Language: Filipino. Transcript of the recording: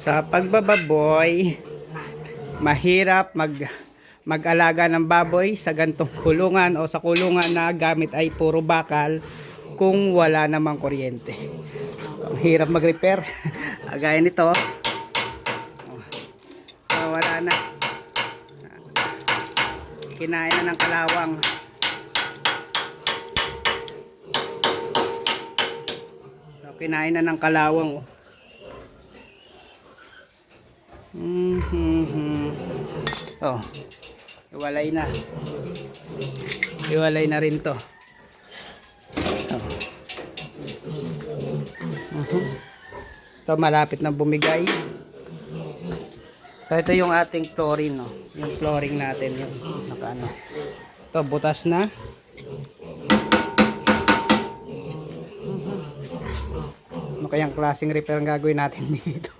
Sa pagbababoy, mahirap mag mag-alaga ng baboy sa gantong kulungan o sa kulungan na gamit ay puro bakal kung wala namang kuryente. So, ang hirap mag-repair. Gaya nito. Oh, wala na. Kinain na ng kalawang. So, kinain na ng kalawang. oh. Mhm. Oh. Iwalay na. Iwalay na rin to. Oh. Mhm. Ito malapit na bumigay. So ito yung ating flooring, no. Yung flooring natin, yung nakaano. Ito butas na. Ano kayang klaseng repair ang gagawin natin dito?